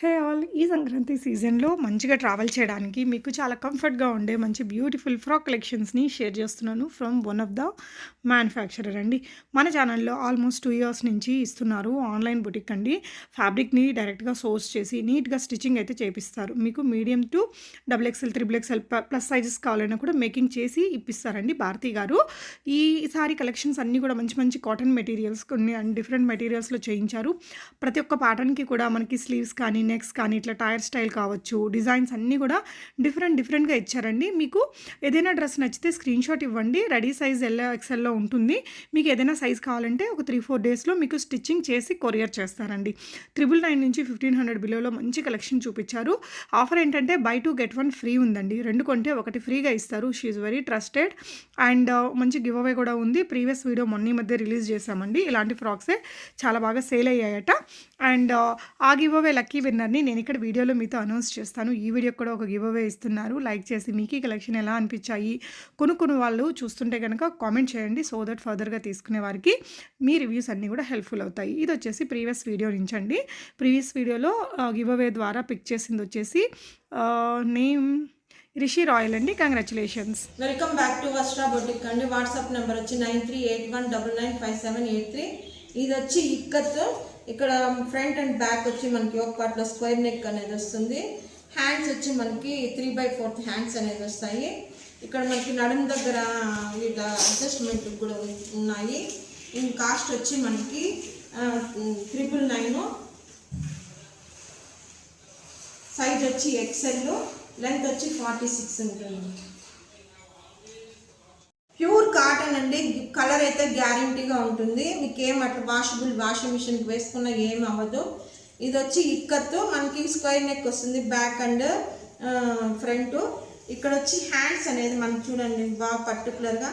Hey all ఈ సంక్రాంతి సీజన్‌లో మంచిగా ట్రావెల్ చేయడానికి మీకు చాలా కంఫర్ట్‌గా ఉండే మంచి బ్యూటిఫుల్ ఫ్రాక్ కలెక్షన్స్‌ని షేర్ చేస్తున్నాను from one of the manufacturer అండి. మన ఛానల్‌లో ఆల్మోస్ట్ టూ ఇయర్స్ నుంచి ఇస్తున్నారు. ఆన్‌లైన్ బుటిక్ అండి. ఫ్యాబ్రిక్‌ని డైరెక్ట్‌గా సోర్స్ చేసి నీట్‌గా స్టిచ్చింగ్ అయితే చేపిస్తారు. మీకు medium to double XL, triple XL plus sizes కావాలన్నా కూడా మేకింగ్ చేసి ఇప్పిస్తారండి భారతి గారు. ఈసారి కలెక్షన్స్ అన్నీ కూడా మంచి మంచి కాటన్ మెటీరియల్స్ కొన్ని అండ్ డిఫరెంట్ మెటీరియల్స్‌లో చేయించారు. ప్రతి ఒక్క ప్యాటర్న్‌కి కూడా మనకి స్లీవ్స్ కానీ, నెక్స్ కానీ ఇట్లా టైర్ స్టైల్ కావచ్చు, డిజైన్స్ అన్నీ కూడా డిఫరెంట్ డిఫరెంట్‌గా ఇచ్చారండి. మీకు ఏదైనా డ్రెస్ నచ్చితే స్క్రీన్‌షాట్ ఇవ్వండి. రెడీ సైజ్ ఎల్, ఎక్స్ఎల్‌లో ఉంటుంది. మీకు ఏదైనా సైజ్ కావాలంటే ఒక 3, 4 డేస్‌లో మీకు స్టిచ్చింగ్ చేసి కొరియర్ చేస్తారండి. 999 నుంచి 1500 బిలోలో మంచి కలెక్షన్ చూపించారు ఆఫర్ ఏంటంటే buy two get one free ఉందండి. రెండు కొంటే ఒకటి ఫ్రీగా ఇస్తారు. She is very trusted and మంచి గివ్ అవే కూడా ఉంది. ప్రీవియస్ వీడియో మొన్న మధ్య రిలీజ్ చేశామండి. ఇలాంటి ఫ్రాక్సే చాలా బాగా సేల్ అయ్యాయట. అండ్ ఆ గివ్ అవే లక్కీ విన్నర్‌ని నేను ఇక్కడ వీడియోలో మీతో అనౌన్స్ చేస్తాను. ఈ వీడియో కూడా ఒక గివ్ అవే ఇస్తున్నారు. లైక్ చేసి మీకు ఈ కలెక్షన్ ఎలా అనిపించాయి? కొనుక్కున్న వాళ్ళు చూస్తుంటే కనుక కామెంట్ చేయండి. సో దట్ ఫర్దర్‌గా తీసుకునే వారికి మీ రివ్యూస్ అన్నీ కూడా హెల్ప్‌ఫుల్ అవుతాయి. ఇది వచ్చేసి ప్రీవియస్ వీడియో నుంచి అండి. ప్రీవియస్ వీడియోలో ఆహ్, గివ్ అవే ద్వారా పిక్ చేసింది వచ్చేసి నేమ్ రిషి రాయల్ అండి. Congratulations welcome back to Vastra boutique అండి వాట్సాప్ నెంబర్ వచ్చి nine three eight one double nine five seven eight three ఇది వచ్చి ఇక్కత్ ఇక్కడ ఫ్రంట్ అండ్ బ్యాక్ వచ్చి మనకి ఒక పార్ట్లో స్క్వేర్ నెక్ అనేది వస్తుంది. హ్యాండ్స్ వచ్చి మనకి త్రీ బై ఫోర్త్ హ్యాండ్స్ అనేది వస్తాయి. ఇక్కడ మనకి నడుము దగ్గర వీళ్ళ అడ్జస్ట్మెంట్ కూడా ఉన్నాయి. ఇన్ కాస్ట్ వచ్చి మనకి త్రిపుల్ నైన్ సైజ్ వచ్చి ఎక్సెల్ లెంత్ వచ్చి ఫార్టీ సిక్స్ ఉంటుంది. ప్యూర్ కాటన్ అండి. కలర్ అయితే గ్యారంటీగా ఉంటుంది. మీకు ఏం అట్లా వాషబుల్ వాషింగ్ మిషన్కి వేసుకున్న ఏం అవ్వదు. ఇది వచ్చి ఇక్కత్తు మనకి స్క్వేర్ నెక్ వస్తుంది. బ్యాక్ అండ్ ఫ్రంట్ ఇక్కడ వచ్చి హ్యాండ్స్ అనేది మనం చూడండి. బాగా పర్టికులర్గా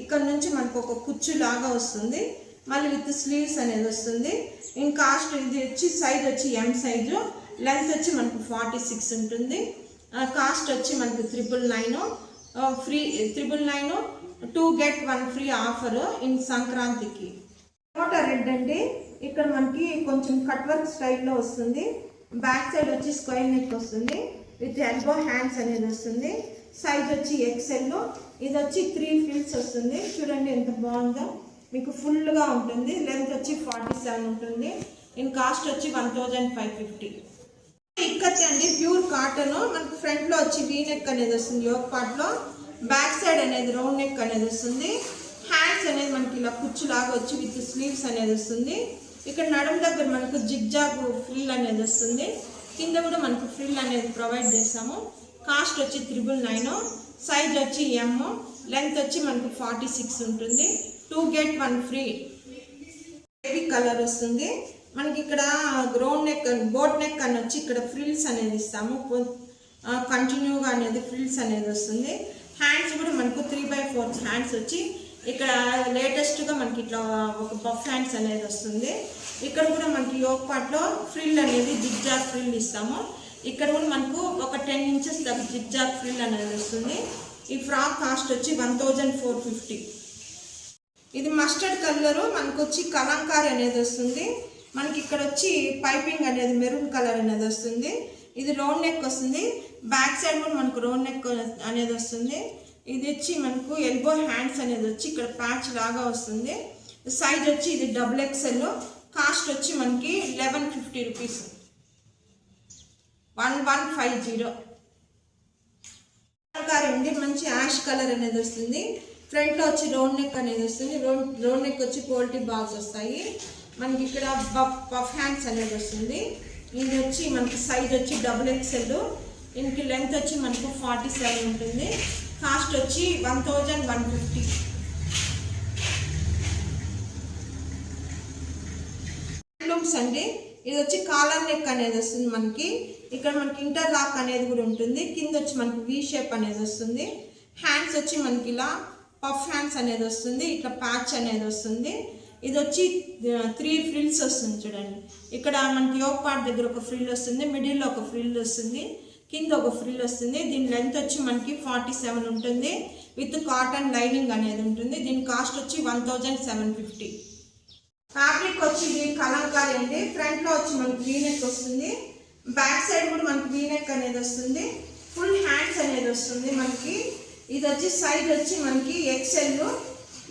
ఇక్కడ నుంచి మనకు ఒక కుచ్చు లాగా వస్తుంది. మళ్ళీ విత్ స్లీవ్స్ అనేది వస్తుంది. ఇంకాస్ట్ కాస్ట్ ఇది వచ్చి సైజ్ వచ్చి ఎం సైజు లెంత్ వచ్చి మనకు ఫార్టీ సిక్స్ ఉంటుంది కాస్ట్ వచ్చి మనకు triple nine free triple nine two get one free offer in సంక్రాంతికి టమాటా రెడ్ అండి ఇక్కడ మనకి కొంచెం కట్ వర్క్ స్టైల్లో వస్తుంది బ్యాక్ సైడ్ వచ్చి స్క్వేర్ నెక్ వస్తుంది విత్ ఎల్బో హ్యాండ్స్ అనేది వస్తుంది సైజ్ వచ్చి ఎక్సెల్ ఇది వచ్చి త్రీ ఫీల్స్ వస్తుంది చూడండి ఎంత బాగుందో మీకు ఫుల్గా ఉంటుంది లెంత్ వచ్చి ఫార్టీ సెవెన్ ఉంటుంది ఇన్ కాస్ట్ వచ్చి one thousand five fifty ikat అండి ప్యూర్ కాటన్ మనకు ఫ్రంట్లో వచ్చి వీ నెక్ అనేది వస్తుంది యోగ పార్ట్లో బ్యాక్ సైడ్ అనేది రౌండ్ నెక్ అనేది వస్తుంది. హ్యాండ్స్ అనేది మనకి ఇలా కుచ్చులాగా వచ్చి విత్ స్లీవ్స్ అనేది వస్తుంది. ఇక్కడ నడుం దగ్గర మనకు జిగ్జాగ్ ఫ్రిల్ అనేది వస్తుంది. కింద కూడా మనకు ఫ్రిల్ అనేది ప్రొవైడ్ చేస్తాము. కాస్ట్ వచ్చి త్రిబుల్ నైన్ సైజ్ వచ్చి ఎమ్ లెంత్ వచ్చి మనకు ఫార్టీ సిక్స్ ఉంటుంది. Two get one free. Baby colour వస్తుంది. మనకి ఇక్కడ గ్రౌండ్ నెక్ బోట్ నెక్ అని వచ్చి ఇక్కడ ఫ్రిల్స్ అనేది ఇస్తాము. కంటిన్యూగా అనేది ఫ్రిల్స్ అనేది వస్తుంది. హ్యాండ్స్ కూడా మనకు త్రీ బై ఫోర్త్ హ్యాండ్స్ వచ్చి ఇక్కడ లేటెస్ట్గా మనకి ఇట్లా ఒక బఫ్ హ్యాండ్స్ అనేది వస్తుంది. ఇక్కడ కూడా మనకి యోగ్ పార్ట్లో ఫ్రిల్ అనేది జిగ్జాగ్ ఫ్రిల్ ఇస్తాము. ఇక్కడ కూడా మనకు ఒక టెన్ ఇంచెస్ దాకా జిగ్జాగ్ ఫ్రిల్ అనేది వస్తుంది. ఈ ఫ్రాక్ కాస్ట్ వచ్చి వన్ థౌజండ్ ఫోర్ ఫిఫ్టీ ఇది మస్టర్డ్ కలరు మనకు వచ్చి కలంకారీ అనేది వస్తుంది. మనకి ఇక్కడ వచ్చి పైపింగ్ అనేది మెరూన్ కలర్ అనేది వస్తుంది. ఇది రౌండ్ నెక్ వస్తుంది. బ్యాక్ సైడ్ కూడా మనకు రౌండ్ నెక్ అనేది వస్తుంది. ఇది వచ్చి మనకు ఎల్బో హ్యాండ్స్ అనేది వచ్చి ఇక్కడ ప్యాచ్ లాగా వస్తుంది. సైజ్ వచ్చి ఇది డబుల్ ఎక్స్ఎల్ కాస్ట్ వచ్చి మనకి eleven fifty rupees one one five zero అండి మంచి యాష్ కలర్ అనేది వస్తుంది. ఫ్రంట్లో వచ్చి రౌండ్ నెక్ అనేది వస్తుంది. రౌండ్ రౌండ్ నెక్ వచ్చి క్వాలిటీ బాగ్స్ వస్తాయి. మనకి ఇక్కడ బఫ్ బఫ్ హ్యాండ్స్ అనేది వస్తుంది. ఇది వచ్చి మనకి సైజ్ వచ్చి డబుల్ ఎక్స్ఎల్ దీనికి లెంత్ వచ్చి మనకు ఫార్టీ సెవెన్ ఉంటుంది. కాస్ట్ వచ్చి one thousand one fifty handlooms అండి. ఇది వచ్చి కాలర్ నెక్ అనేది వస్తుంది మనకి. ఇక్కడ మనకి ఇంటర్ లాక్ అనేది కూడా ఉంటుంది. కింద వచ్చి మనకి వీ షేప్ అనేది వస్తుంది. హ్యాండ్స్ వచ్చి మనకి ఇలా పఫ్ హ్యాండ్స్ అనేది వస్తుంది. ఇట్లా ప్యాచ్ అనేది వస్తుంది. ఇది వచ్చి త్రీ ఫ్రిల్స్ వస్తుంది చూడండి. ఇక్కడ మనకి యోగ్ పార్ట్ దగ్గర ఒక ఫ్రిల్ వస్తుంది. మిడిల్లో ఒక ఫ్రిల్ వస్తుంది. కింద ఒక ఫ్రిల్ వస్తుంది. దీని లెంత్ వచ్చి మనకి ఫార్టీ సెవెన్ ఉంటుంది. విత్ కాటన్ లైనింగ్ అనేది ఉంటుంది. దీని కాస్ట్ వచ్చి one thousand seven fifty fabric వచ్చి దీని కలంకారీ అండి. ఫ్రంట్లో వచ్చి మనకి వీనెక్ వస్తుంది. బ్యాక్ సైడ్ కూడా మనకి వీనెక్ అనేది వస్తుంది. ఫుల్ హ్యాండ్స్ అనేది వస్తుంది మనకి. ఇది వచ్చి సైజ్ వచ్చి మనకి ఎక్సెల్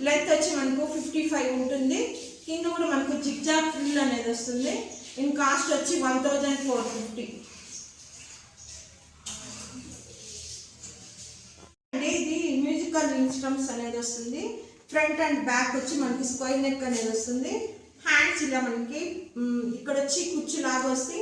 లెంత్ వచ్చి మనకు ఫిఫ్టీ ఫైవ్ ఉంటుంది. కింద కూడా మనకు జిగ్జాగ్ ఫ్రిల్ అనేది వస్తుంది. ఇన్ కాస్ట్ వచ్చి one thousand four fifty musical instruments అనేది వస్తుంది. ఫ్రంట్ అండ్ బ్యాక్ వచ్చి మనకి స్క్వైర్ నెక్ అనేది వస్తుంది. హ్యాండ్స్ ఇలా మనకి ఇక్కడ వచ్చి కుచ్చు లాగా వస్తే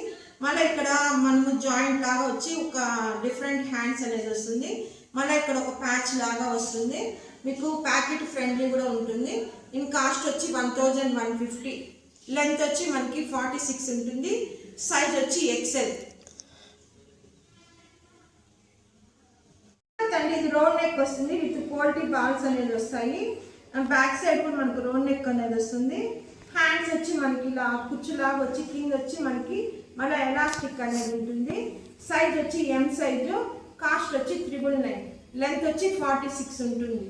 మళ్ళీ ఇక్కడ మనము జాయింట్ లాగా వచ్చి ఒక డిఫరెంట్ హ్యాండ్స్ అనేది వస్తుంది. మళ్ళీ ఇక్కడ ఒక ప్యాచ్ లాగా వస్తుంది. మీకు ప్యాకెట్ ఫ్రెండ్లీ కూడా ఉంటుంది. ఇన్ కాస్ట్ వచ్చి one thousand one fifty length వచ్చి మనకి ఫార్టీ సిక్స్ ఉంటుంది. సైజ్ వచ్చి ఎక్సెల్ తండ్రి ఇది రోడ్ నెక్ వస్తుంది విత్ క్వాలిటీ బాల్స్ అనేది వస్తాయి. బ్యాక్ సైడ్ కూడా మనకు రోడ్ నెక్ అనేది వస్తుంది. హ్యాండ్స్ వచ్చి మనకి ఇలా కుచ్చులాగా వచ్చి కింద వచ్చి మనకి మళ్ళీ ఎలాస్టిక్ అనేది ఉంటుంది. సైజ్ వచ్చి ఎం సైజు కాస్ట్ వచ్చి త్రిబుల్ నైన్ లెంత్ వచ్చి ఫార్టీ సిక్స్ ఉంటుంది.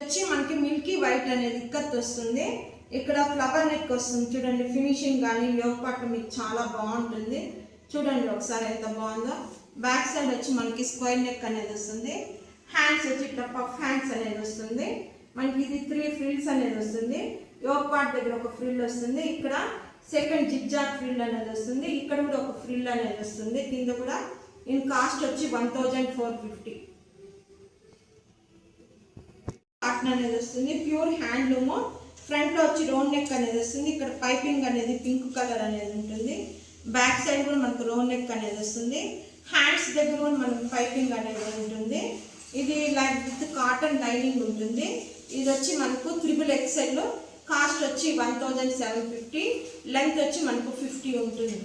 వచ్చి మనకి మిల్కీ వైట్ అనేది ఇక్కత్ వస్తుంది. ఇక్కడ ఫ్లవర్ నెక్ వస్తుంది. చూడండి ఫినిషింగ్ కానీ యోగ పట్టు మీకు చాలా బాగుంటుంది. చూడండి ఒకసారి ఎంత బాగుందో. బ్యాక్ సైడ్ వచ్చి మనకి స్క్వైర్ నెక్ అనేది వస్తుంది. హ్యాండ్స్ వచ్చి ఇట్లా పఫ్ హ్యాండ్స్ అనేది వస్తుంది. మనకి ఇది త్రీ ఫ్రిల్స్ అనేది వస్తుంది. యోగ పార్ట్ దగ్గర ఒక ఫ్రిల్ వస్తుంది. ఇక్కడ సెకండ్ జిగ్జాగ్ ఫ్రిల్ అనేది వస్తుంది. ఇక్కడ కూడా ఒక ఫ్రిల్ అనేది వస్తుంది. కింద కూడా ఇన్ కాస్ట్ వచ్చి one thousand four fifty. Cotton అనేది వస్తుంది. Pure handloom. ఫ్రంట్లో వచ్చి రౌండ్ నెక్ అనేది వస్తుంది. ఇక్కడ పైపింగ్ అనేది పింక్ కలర్ అనేది ఉంటుంది. బ్యాక్ సైడ్ కూడా మనకు రౌండ్ నెక్ అనేది వస్తుంది. హ్యాండ్స్ దగ్గర కూడా మనకు పైపింగ్ అనేది ఉంటుంది. ఇది లైక్ విత్ కాటన్ లైనింగ్ ఉంటుంది. ఇది వచ్చి మనకు త్రిబుల్ ఎక్స్ఎల్ కాస్ట్ వచ్చి one thousand seven fifty length వచ్చి మనకు ఫిఫ్టీ ఉంటుంది.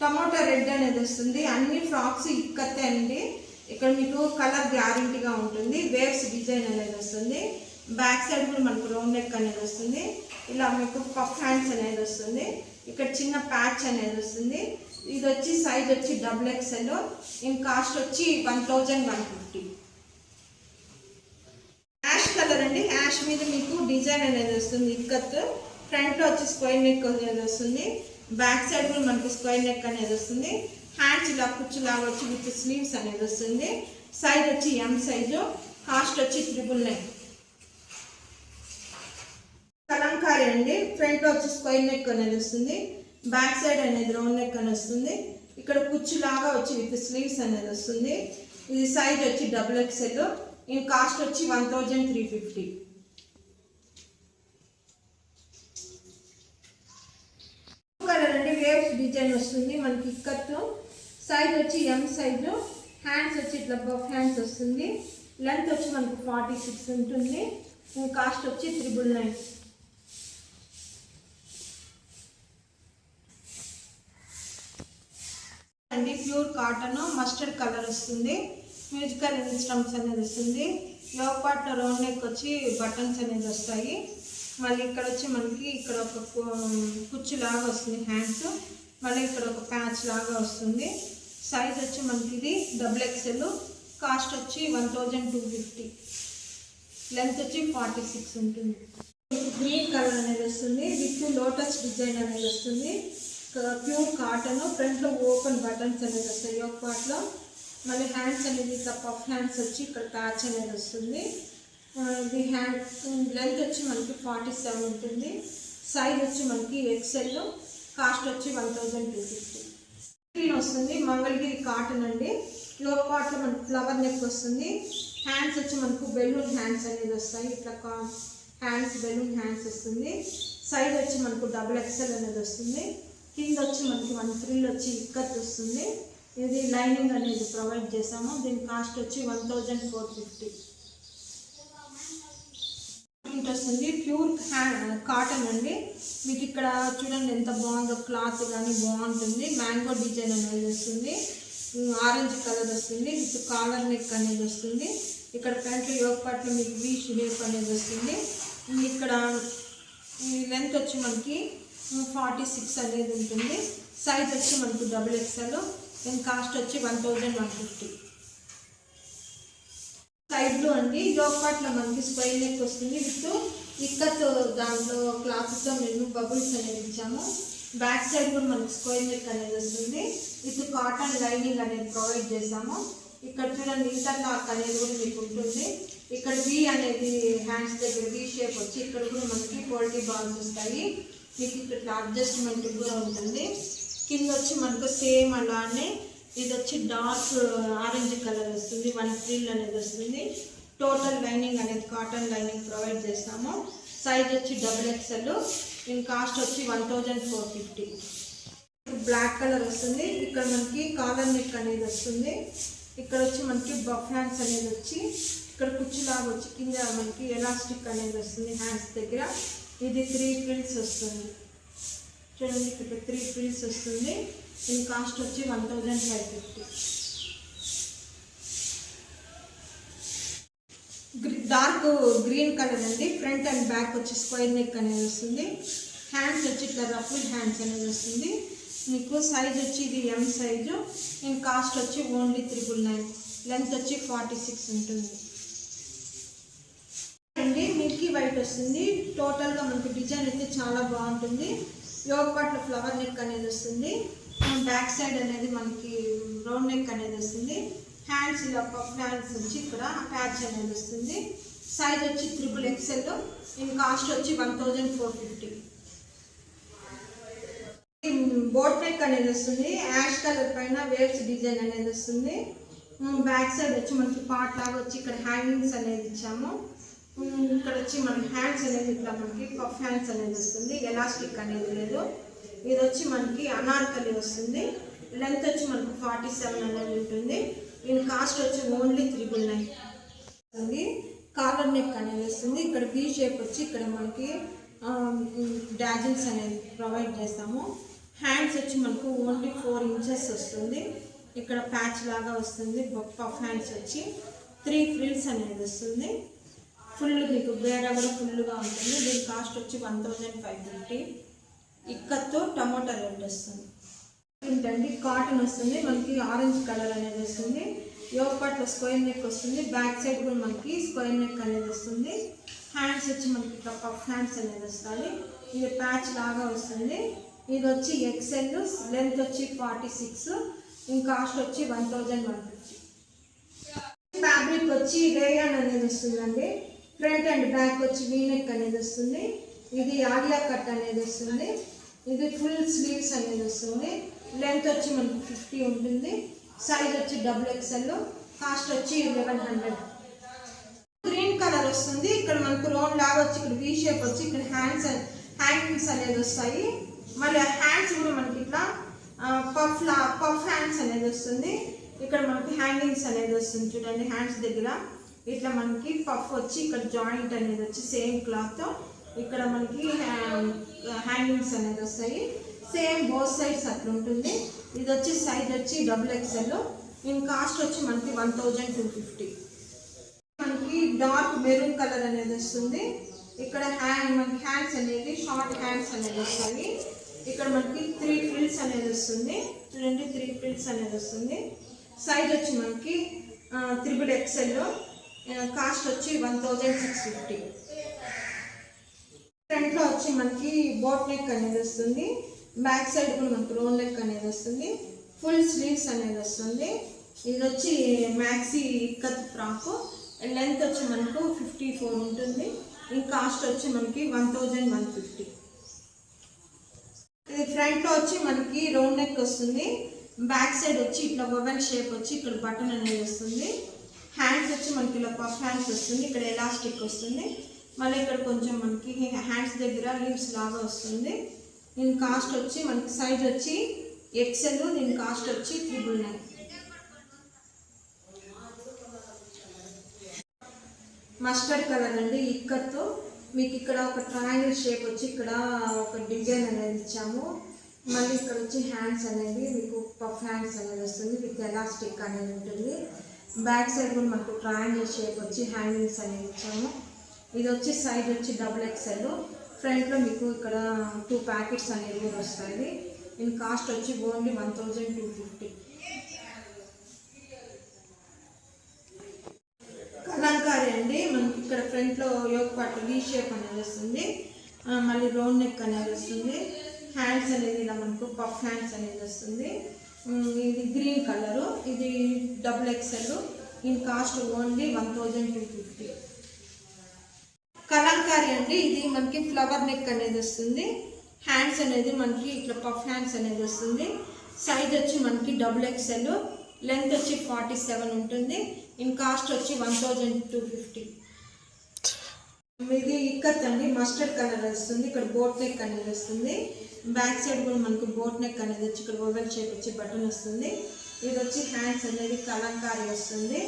టమాటా రెడ్ అనేది వస్తుంది. అన్ని ఫ్రాక్స్ ఇక్కతే అండి. ఇక్కడ మీకు కలర్ గ్యారంటీగా ఉంటుంది. వేవ్స్ డిజైన్ అనేది వస్తుంది. బ్యాక్ సైడ్ కూడా మనకు రౌండ్ నెక్ అనేది వస్తుంది. ఇలా మీకు పఫ్ హ్యాండ్స్ అనేది వస్తుంది. ఇక్కడ చిన్న ప్యాచ్ అనేది వస్తుంది. ఇది వచ్చి సైజ్ వచ్చి డబుల్ ఎక్స్ఎల్ ఇన్ కాస్ట్ వచ్చి one thousand one fifty ash colour అండి. యాష్ మీద మీకు డిజైన్ అనేది వస్తుంది. ఇక్కత్ ఫ్రంట్ వచ్చి స్క్వైర్ నెక్ అనేది వస్తుంది. బ్యాక్ సైడ్ కూడా మనకి స్క్వైర్ నెక్ అనేది వస్తుంది. హ్యాండ్స్ ఇలా కుచ్చులాగా వచ్చి విత్ స్లీవ్స్ అనేది వస్తుంది. సైజ్ వచ్చి ఎం సైజు కాస్ట్ వచ్చి త్రిబుల్ నైన్ కలంకారీ అండి. ఫ్రంట్ వచ్చి స్క్వైర్ నెక్ అనేది వస్తుంది. బ్యాక్ సైడ్ అనేది రౌండ్ నెక్ అని వస్తుంది. ఇక్కడ కుచ్చులాగా వచ్చి విత్ స్లీవ్స్ అనేది వస్తుంది. ఇది సైజ్ వచ్చి డబుల్ ఎక్స్ఎల్. ఈ కాస్ట్ వచ్చి one thousand three fifty. Colour అండి వేవ్స్ డిజైన్ వస్తుంది మనకి ఇక్కత్తు సైజ్ వచ్చి ఎం సైజు. హ్యాండ్స్ వచ్చి ఇట్లా బఫ్ హ్యాండ్స్ వస్తుంది. లెంత్ వచ్చి మనకు ఫార్టీ సిక్స్ ఉంటుంది కాస్ట్ వచ్చి త్రిబుల్ నైన్ అండి. ప్యూర్ కాటన్ మస్టర్డ్ కలర్ వస్తుంది. మ్యూజికల్ ఇన్స్ట్రమ్స్ అనేది వస్తుంది. లోక్ పార్ట్ రౌండ్ నెక్ వచ్చి బటన్స్ అనేది వస్తాయి. మళ్ళీ ఇక్కడ వచ్చి మనకి ఇక్కడ ఒక కు- కుచ్చు లాగా వస్తుంది హ్యాండ్స్. మళ్ళీ ఇక్కడ ఒక ప్యాచ్ లాగా వస్తుంది. సైజ్ వచ్చి మనకి ఇది డబుల్ ఎక్స్ఎల్. కాస్ట్ వచ్చి one thousand two fifty. Length వచ్చి ఫార్టీ సిక్స్ ఉంటుంది. గ్రీన్ కలర్ అనేది వస్తుంది. విత్ లోటస్ డిజైన్ అనేది వస్తుంది. ప్యూర్ కాటన్ ఫ్రంట్లో ఓపెన్ బటన్స్ అనేది వస్తాయి. ఒక పార్ట్లో మళ్ళీ హ్యాండ్స్ అనేది ఇట్లా పఫ్ హ్యాండ్స్ వచ్చి ఇక్కడ ప్యాచ్ అనేది వస్తుంది. ఇది హ్యాండ్ లెంత్ వచ్చి మనకి ఫార్టీ సెవెన్ ఉంటుంది. సైజ్ వచ్చి మనకి ఎక్సెల్ కాస్ట్ వచ్చి one thousand two fifty screen వస్తుంది మంగళగిరి కాటన్ అండి. లో పార్ట్లో మనకి ఫ్లవర్ నెక్ వస్తుంది. హ్యాండ్స్ వచ్చి మనకు బెలూన్ హ్యాండ్స్ అనేది వస్తాయి. ఇట్లా కా హ్యాండ్స్ బెలూన్ హ్యాండ్స్ వస్తుంది. సైజ్ వచ్చి మనకు డబుల్ ఎక్సెల్ అనేది వస్తుంది. కింద వచ్చి మనకి వన్ ఫ్రిల్ వచ్చి ఇక్కత్ వస్తుంది. ఇది లైనింగ్ అనేది ప్రొవైడ్ చేసాము దీని కాస్ట్ వచ్చి వన్ థౌజండ్ ఫోర్ ఫిఫ్టీ వస్తుంది. ప్యూర్ కాటన్ అండి. మీకు ఇక్కడ చూడండి ఎంత బాగుందో క్లాత్ కానీ బాగుంటుంది. మ్యాంగో డిజైన్ అనేది వస్తుంది. ఆరెంజ్ కలర్ వస్తుంది. విత్ కాలర్ నెక్ అనేది వస్తుంది. ఇక్కడ ఫ్రంట్ యోగ పట్ల మీకు వీ షేప్ అనేది వస్తుంది. ఇక్కడ లెంత్ వచ్చి మనకి ఫార్టీ సిక్స్ అనేది ఉంటుంది. సైజ్ వచ్చి మనకు డబుల్ ఎక్స్ఎల్ దీని కాస్ట్ వచ్చి వన్ థౌజండ్ వన్ ఫిఫ్టీ. సైడ్లో అండి యోగ్ మనకి స్క్వైర్ నెక్ వస్తుంది. విత్ ఇక్కత్ దాంట్లో క్లాత్తో మేము బబుల్స్ అనేది ఇచ్చాము. బ్యాక్ సైడ్ కూడా మనకి స్క్వైర్ నెక్ అనేది వస్తుంది. విత్ కాటన్ లైనింగ్ అనేది ప్రొవైడ్ చేసాము ఇక్కడ చూడండి ఇంటర్లాక్ అనేది కూడా మీకు ఉంటుంది. ఇక్కడ వి అనేది హ్యాండ్స్ దగ్గర వి షేప్ వచ్చి ఇక్కడ కూడా మనకి క్వాలిటీ బాల్స్ వస్తాయి. మీకు ఇక్కడ అడ్జస్ట్మెంట్ కూడా ఉంటుంది. కింద వచ్చి మనకు సేమ్ అలానే ఇది వచ్చి డార్క్ ఆరెంజ్ కలర్ వస్తుంది. వన్ ఫ్రిల్ అనేది వస్తుంది. టోటల్ లైనింగ్ అనేది కాటన్ లైనింగ్ ప్రొవైడ్ చేస్తాము. సైజ్ వచ్చి డబుల్ ఎక్స్ఎల్ దీని కాస్ట్ వచ్చి one thousand four fifty black colour వస్తుంది. ఇక్కడ మనకి కాలర్ నెక్ అనేది వస్తుంది. ఇక్కడ వచ్చి మనకి బఫ్ హ్యాండ్స్ అనేది వచ్చి ఇక్కడ కుచ్చులాగా వచ్చి కింద మనకి ఎలాస్టిక్ అనేది వస్తుంది. హ్యాండ్స్ దగ్గర. ఇది త్రీ ప్రింట్స్ వస్తుంది. చూడండి ఇక్కడ త్రీ ప్రింట్స్ వస్తుంది. దీని కాస్ట్ వచ్చి one thousand five fifty dark green colour అండి. ఫ్రంట్ అండ్ బ్యాక్ వచ్చి స్క్వేర్ నెక్ అనేది వస్తుంది. హ్యాండ్స్ వచ్చి ఇట్లా రఫుల్ హ్యాండ్స్ అనేది వస్తుంది. మీకు సైజ్ వచ్చి ఇది ఎం సైజు దీని కాస్ట్ వచ్చి ఓన్లీ త్రిబుల్ నైన్ లెంత్ వచ్చి ఫార్టీ సిక్స్ ఉంటుంది. వైట్ వస్తుంది టోటల్గా మనకి డిజైన్ అయితే చాలా బాగుంటుంది. యోగ పట్ల ఫ్లవర్ నెక్ అనేది వస్తుంది. బ్యాక్ సైడ్ అనేది మనకి రౌండ్ నెక్ అనేది వస్తుంది. హ్యాండ్స్ ఇలా పఫ్ హ్యాండ్స్ వచ్చి ఇక్కడ ప్యాచ్ అనేది వస్తుంది. సైజ్ వచ్చి త్రిపుల్ ఎక్స్ఎల్ దీని కాస్ట్ వచ్చి one thousand four fifty boat neck అనేది వస్తుంది. యాష్ కలర్ పైన వేవ్స్ డిజైన్ అనేది వస్తుంది. Hmm, బ్యాక్ సైడ్ వచ్చి మనకి పార్ట్ లాగా వచ్చి ఇక్కడ హ్యాంగింగ్స్ అనేది ఇచ్చాము. ఇక్కడ వచ్చి మన హ్యాండ్స్ అనేది ఇట్లా మనకి పఫ్ హ్యాండ్స్ అనేది వస్తుంది. ఎలాస్టిక్ అనేది లేదు. ఇది వచ్చి మనకి అనార్కలి వస్తుంది. లెంత్ వచ్చి మనకు ఫార్టీ సెవెన్ అనేది ఉంటుంది. దీని కాస్ట్ వచ్చి ఓన్లీ త్రిబుల్ నైన్ వస్తుంది. కాలర్ నెక్ అనేది వస్తుంది. ఇక్కడ బీ షేప్ వచ్చి ఇక్కడ మనకి డాజిల్స్ అనేది ప్రొవైడ్ చేస్తాము. హ్యాండ్స్ వచ్చి మనకు ఓన్లీ ఫోర్ ఇంచెస్ వస్తుంది. ఇక్కడ ప్యాచ్ లాగా వస్తుంది. పఫ్ హ్యాండ్స్ వచ్చి త్రీ ఫ్రిల్స్ అనేది వస్తుంది. ఫుల్ మీకు బేడా కూడా ఫుల్గా ఉంటుంది. దీని కాస్ట్ వచ్చి వన్ థౌజండ్ ఫైవ్ ఫిఫ్టీ. ఇక్కత్తో టమోటా రెడ్ వస్తుంది. ఏంటండి కాటన్ వస్తుంది మనకి ఆరెంజ్ కలర్ అనేది వస్తుంది. యోపాట్లో స్క్వేర్ నెక్ వస్తుంది. బ్యాక్ సైడ్ కూడా మనకి స్క్వేర్ నెక్ అనేది వస్తుంది. హ్యాండ్స్ వచ్చి మనకి ఇట్లా పఫ్ హ్యాండ్స్ అనేది వస్తుంది. ఇది ప్యాచ్ లాగా వస్తుంది. ఇది వచ్చి ఎక్సెల్ లెంత్ వచ్చి ఫార్టీ సిక్స్. ఇంకా కాస్ట్ వచ్చి one thousand one fifty. Fabric వచ్చి రేయాన్ అనేది వస్తుందండి. ఫ్రంట్ అండ్ బ్యాక్ వచ్చి వీనెక్ అనేది వస్తుంది. ఇది ఆడియా కట్ అనేది వస్తుంది. ఇది ఫుల్ స్లీవ్స్ అనేది వస్తుంది. లెంత్ వచ్చి మనకి ఫిఫ్టీ ఉంటుంది. సైజ్ వచ్చి డబుల్ ఎక్స్ఎల్ కాస్ట్ వచ్చి లెవెన్ హండ్రెడ్ గ్రీన్ కలర్ వస్తుంది. ఇక్కడ మనకు రౌండ్ లాగా వచ్చి ఇక్కడ వీ షేప్ వచ్చి ఇక్కడ హ్యాండ్స్ హ్యాంగింగ్స్ అనేది వస్తాయి. మళ్ళీ హ్యాండ్స్ కూడా మనకి ఇట్లా పఫ్ లా పఫ్ హ్యాండ్స్ అనేది వస్తుంది. ఇక్కడ మనకి హ్యాంగింగ్స్ అనేది వస్తుంది. చూడండి హ్యాండ్స్ దగ్గర. ఇట్లా మనకి పఫ్ వచ్చి ఇక్కడ జాయింట్ అనేది వచ్చి సేమ్ క్లాత్. ఇక్కడ మనకి హ్యాంగింగ్స్ అనేది వస్తాయి. సేమ్ బోత్ సైడ్స్ అట్లా ఉంటుంది. ఇది వచ్చి సైజ్ వచ్చి డబుల్ ఎక్స్ఎల్. దీని కాస్ట్ వచ్చి మనకి వన్ థౌజండ్ టూ ఫిఫ్టీ. మనకి డార్క్ మెరూన్ కలర్ అనేది వస్తుంది. ఇక్కడ హ్యాండ్ మనకి హ్యాండ్స్ అనేది షార్ట్ హ్యాండ్స్ అనేది వస్తాయి. ఇక్కడ మనకి త్రీ ఫ్రిల్స్ అనేది వస్తుంది. చూడండి త్రీ ఫ్రిల్స్ అనేది వస్తుంది. సైజ్ వచ్చి మనకి త్రిబుల్ ఎక్స్ఎల్. కాస్ట్ వచ్చి వన్ థౌజండ్ సిక్స్ ఫిఫ్టీ. ఫ్రంట్లో వచ్చి మనకి బోట్ నెక్ అనేది వస్తుంది. బ్యాక్ సైడ్ కూడా మనకి రోన్ నెక్ అనేది వస్తుంది. ఫుల్ స్లీవ్స్ అనేది వస్తుంది. ఇది వచ్చి మ్యాక్సీ ఇక్కత్ ఫ్రాక్ లెంత్ వచ్చి మనకు ఫిఫ్టీ ఫోర్ ఉంటుంది. ఈ కాస్ట్ వచ్చి మనకి వన్ థౌజండ్ వన్ ఫిఫ్టీ. ఇది ఫ్రంట్లో వచ్చి మనకి రౌండ్ నెక్ వస్తుంది. బ్యాక్ సైడ్ వచ్చి ఇట్లా మొబైల్ షేప్ వచ్చి ఇక్కడ బటన్ అనేది వస్తుంది. హ్యాండ్స్ వచ్చి మనకి ఇలా పఫ్ హ్యాండ్స్ వస్తుంది. ఇక్కడ ఎలాస్టిక్ వస్తుంది. మళ్ళీ ఇక్కడ కొంచెం మనకి హ్యాండ్స్ దగ్గర లీవ్స్ లాగా వస్తుంది. దీని కాస్ట్ వచ్చి మనకి సైజ్ వచ్చి ఎక్సెల్ దీని కాస్ట్ వచ్చి త్రిబుల్ నైన్ మస్టర్డ్ కలర్ అండి ఇక్కత్తో మీకు ఇక్కడ ఒక ట్రయాంగిల్ షేప్ వచ్చి ఇక్కడ ఒక డిజైన్ అనేది ఇచ్చాము. మళ్ళీ ఇక్కడ వచ్చి హ్యాండ్స్ అనేది మీకు పఫ్ హ్యాండ్స్ అనేది వస్తుంది. విత్ ఎలాస్టిక్ అనేది ఉంటుంది. బ్యాక్ సైడ్ కూడా మనకు ట్రయాంగిల్ షేప్ వచ్చి హ్యాంగింగ్స్ అనేవి ఇచ్చాము. ఇది వచ్చి సైజ్ వచ్చి డబుల్ ఎక్స్ఎల్. ఫ్రంట్లో మీకు ఇక్కడ టూ ప్యాకెట్స్ అనేవి కూడా వస్తాయి. దీని కాస్ట్ వచ్చి only one thousand two fifty. Kalamkari అండి. మనకి ఇక్కడ ఫ్రంట్లో యోగ పాటు వీ షేప్ అనేది వస్తుంది. మళ్ళీ రౌండ్ నెక్ అనేది వస్తుంది. హ్యాండ్స్ అనేది ఇలా మనకు పఫ్ హ్యాండ్స్ అనేది వస్తుంది. ఇది గ్రీన్ కలరు. ఇది డబుల్ ఎక్సెల్ దీని cost only one thousand two fifty. Kalamkari అండి. ఇది మనకి ఫ్లవర్ నెక్ అనేది వస్తుంది. హ్యాండ్స్ అనేది మనకి ఇట్లా పఫ్ హ్యాండ్స్ అనేది వస్తుంది. సైజ్ వచ్చి మనకి డబుల్ ఎక్స్ఎల్. లెంత్ వచ్చి ఫార్టీ సెవెన్ ఉంటుంది. ఇన్ కాస్ట్ వచ్చి వన్ థౌజండ్ టూ ఫిఫ్టీ. ఇది ఇక్కత్ అండి. మస్టర్డ్ కలర్ వస్తుంది. ఇక్కడ బోట్ నెక్ అనేది వస్తుంది. బ్యాక్ సైడ్ కూడా మనకి బోట్ నెక్ అనేది వచ్చి ఇక్కడ ఓవెల్ షేప్ వచ్చి బటన్ వస్తుంది. ఇది వచ్చి హ్యాండ్స్ అనేది కలంకారీ వస్తుంది.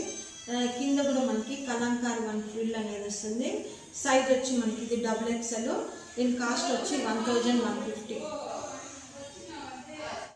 కింద కూడా మనకి కలంకారీ వన్ ఫీల్డ్ అనేది వస్తుంది. సైజ్ వచ్చి మనకి ఇది డబుల్ ఎక్స్ఎల్ దీని కాస్ట్ వచ్చి వన్ థౌజండ్ వన్ ఫిఫ్టీ.